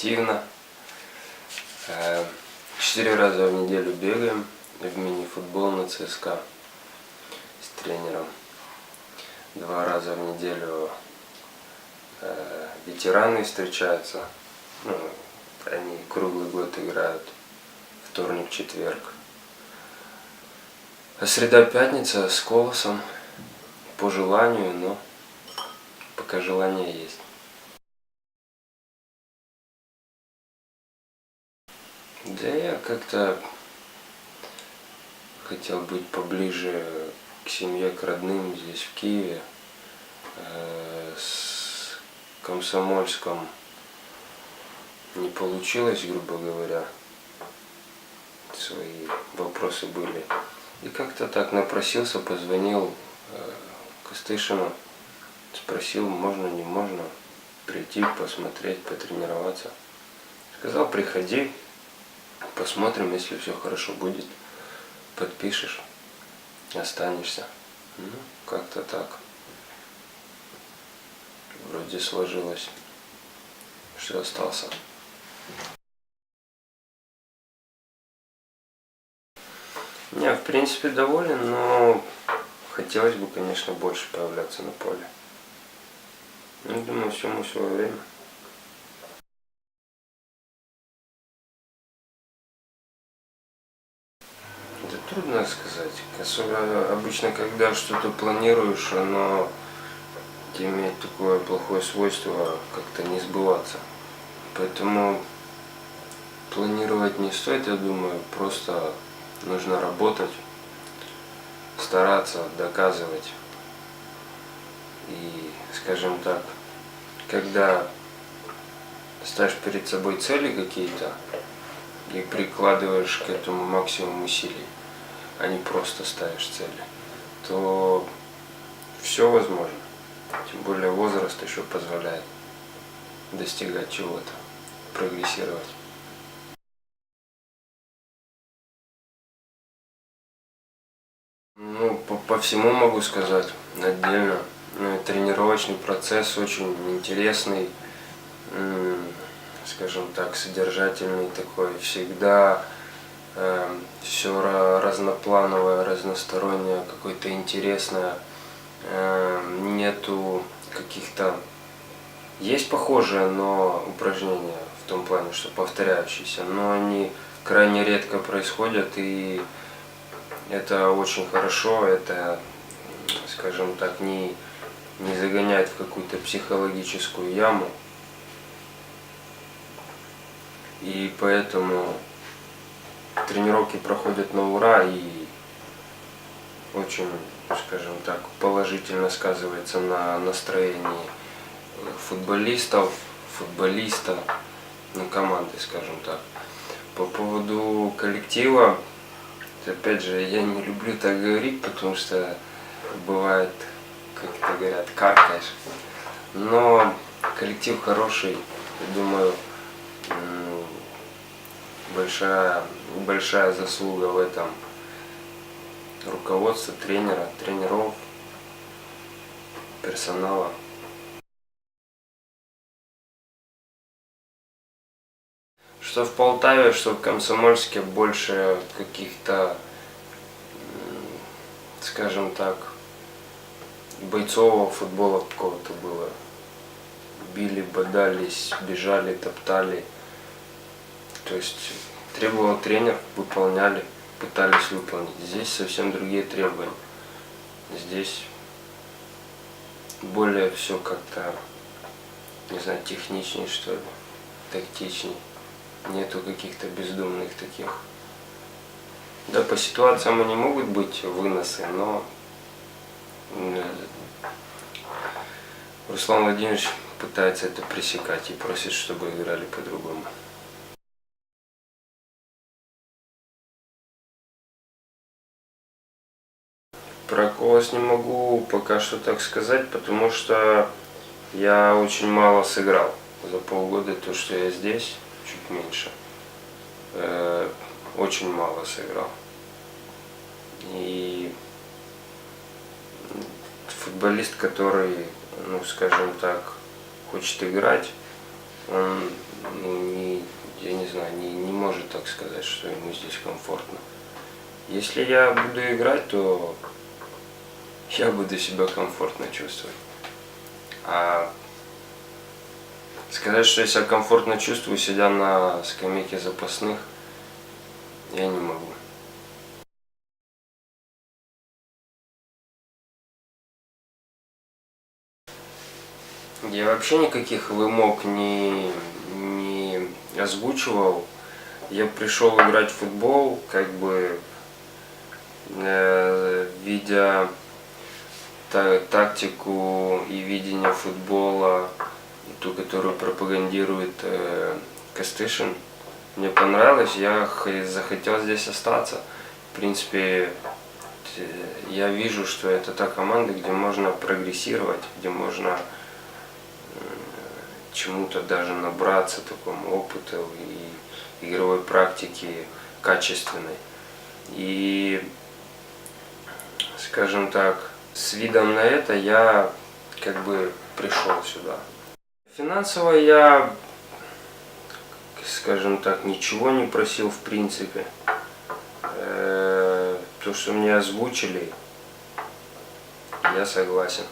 активно. Э, Четыре раза в неделю бегаем в мини-футбол на ЦСКА с тренером. Два раза в неделю э, ветераны встречаются. Ну, они круглый год играют. Вторник, четверг. А среда, пятница с колосом. По желанию, но пока желание есть. Да я как-то хотел быть поближе к семье, к родным здесь, в Киеве. Э, С Комсомольском не получилось, грубо говоря. Свои вопросы были. И как-то так напросился, позвонил э, Костышину, спросил, можно, не можно прийти, посмотреть, потренироваться. Сказал, приходи, посмотрим, если все хорошо будет, подпишешь, останешься. Ну, как-то так. Вроде сложилось, что остался. Не, в принципе, доволен, но хотелось бы, конечно, больше появляться на поле. Ну, думаю, всему свое время. Сказать. Особенно обычно, когда что-то планируешь, оно имеет такое плохое свойство как-то не сбываться. Поэтому планировать не стоит, я думаю, просто нужно работать, стараться, доказывать. И, скажем так, когда ставишь перед собой цели какие-то и прикладываешь к этому максимум усилий, а не просто ставишь цели, то все возможно. Тем более возраст еще позволяет достигать чего-то, прогрессировать. Ну, по, по всему могу сказать отдельно. Ну, тренировочный процесс очень интересный, скажем так, содержательный такой. Всегда все разноплановое, разностороннее, какое-то интересное. Эм, нету каких-то... Есть похожие, но упражнения в том плане, что повторяющиеся, но они крайне редко происходят и это очень хорошо, это, скажем так, не, не загоняет в какую-то психологическую яму. И поэтому тренировки проходят на ура и очень, скажем так, положительно сказывается на настроении футболистов, футболиста, ну, команды, скажем так. По поводу коллектива, Опять же, я не люблю так говорить, потому что бывает, как это говорят, каркаешь. Но коллектив хороший, я думаю, большая, большая заслуга в этом руководства, тренера, тренеров, персонала. Что в Полтаве, что в Комсомольске больше каких-то, скажем так, бойцового футбола какого-то было. Били, бодались, бежали, топтали. То есть требовал тренер, выполняли, пытались выполнить. Здесь совсем другие требования. Здесь более все как-то, не знаю, техничнее что ли, тактичнее нету каких-то бездумных таких. Да, по ситуациям они могут быть выносы, но Руслан Владимирович пытается это пресекать и просит, чтобы играли по-другому. Колос не могу пока что так сказать, потому что я очень мало сыграл за полгода, то, что я здесь чуть меньше. Э, очень мало сыграл. И футболист, который, ну скажем так, хочет играть, он, ну, не, я не знаю, не, не может так сказать, что ему здесь комфортно. Если я буду играть, то я буду себя комфортно чувствовать. А сказать, что я себя комфортно чувствую, сидя на скамейке запасных, я не могу. Я вообще никаких вымог не, не озвучивал. Я пришел играть в футбол, как бы э, видя тактику и видение футбола, ту, которую пропагандирует э, Костышин. Мне понравилось, я захотел здесь остаться. В принципе, я вижу, что это та команда, где можно прогрессировать, где можно чему-то даже набраться, такому опыту и игровой практики качественной. И, скажем так, с видом на это я как бы пришел сюда. Финансово я, скажем так, ничего не просил в принципе. Э, то, что мне озвучили, я согласен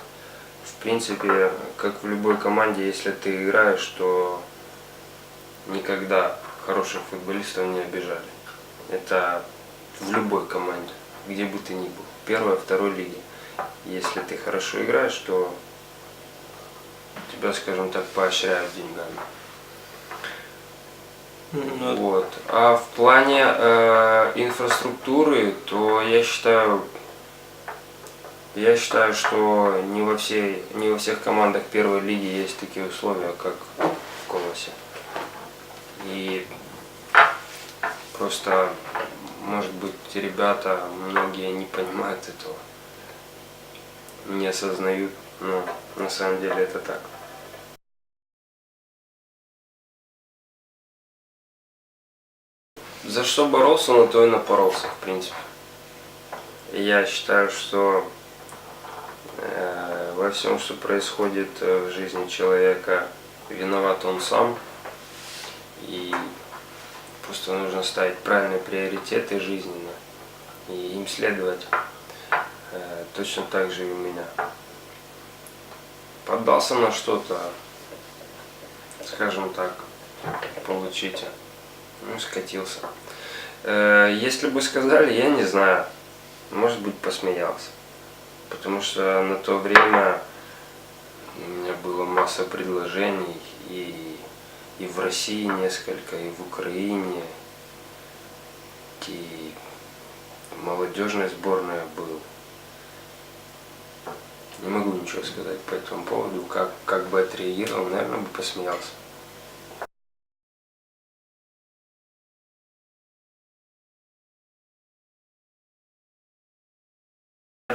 в принципе, как в любой команде, если ты играешь, то никогда хороших футболистов не обижали. Это в любой команде, где бы ты ни был, первой, второй лиги. Если ты хорошо играешь, то тебя, скажем так, поощряют деньгами. Ну, вот. А в плане э, инфраструктуры, то я считаю, я считаю, что не во, всей, не во всех командах первой лиги есть такие условия, как в Колосе. И просто, может быть, ребята, многие не понимают этого, не осознают, но на самом деле это так. За что боролся, на то и напоролся, в принципе. Я считаю, что Э, во всем, что происходит э, в жизни человека, виноват он сам. И просто нужно ставить правильные приоритеты жизненно и им следовать. Э, точно так же и у меня. Поддался на что-то, скажем так, получите. Ну, скатился. Если бы сказали, я не знаю. Может быть, посмеялся потому что на то время у меня было масса предложений и, и в России несколько, и в Украине, и молодежная сборная был. Ничего сказать по этому поводу, как, как бы отреагировал, наверное, бы посмеялся.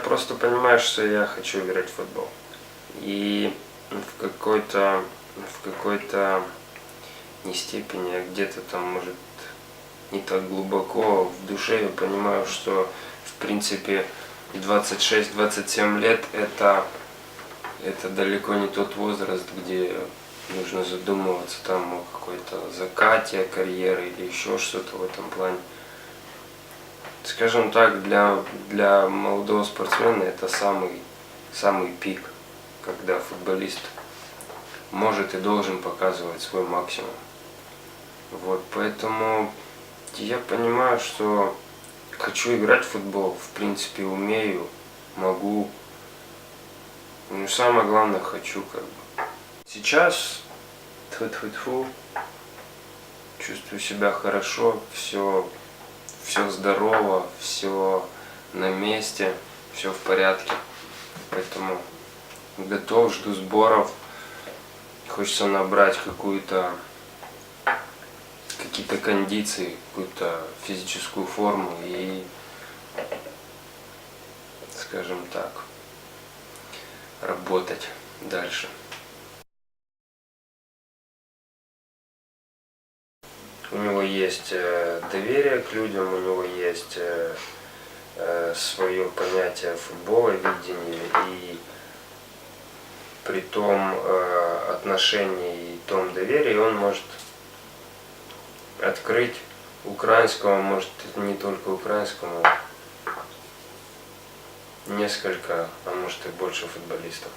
просто понимаю, что я хочу играть в футбол. И в какой-то в какой-то не степени, а где-то там, может, не так глубоко в душе я понимаю, что в принципе 26-27 лет это, это далеко не тот возраст, где нужно задумываться там о какой-то закате карьеры или еще что-то в этом плане скажем так, для, для молодого спортсмена это самый, самый пик, когда футболист может и должен показывать свой максимум. Вот, поэтому я понимаю, что хочу играть в футбол, в принципе, умею, могу. Ну, самое главное, хочу как бы. Сейчас, тьфу -тьфу -тьфу, чувствую себя хорошо, все все здорово, все на месте, все в порядке. Поэтому готов, жду сборов. Хочется набрать какую-то какие-то кондиции, какую-то физическую форму и, скажем так, работать дальше. у него есть э, доверие к людям, у него есть э, э, свое понятие футбола, видение и при том отношении и том доверии он может открыть украинскому, может не только украинскому, несколько, а может и больше футболистов.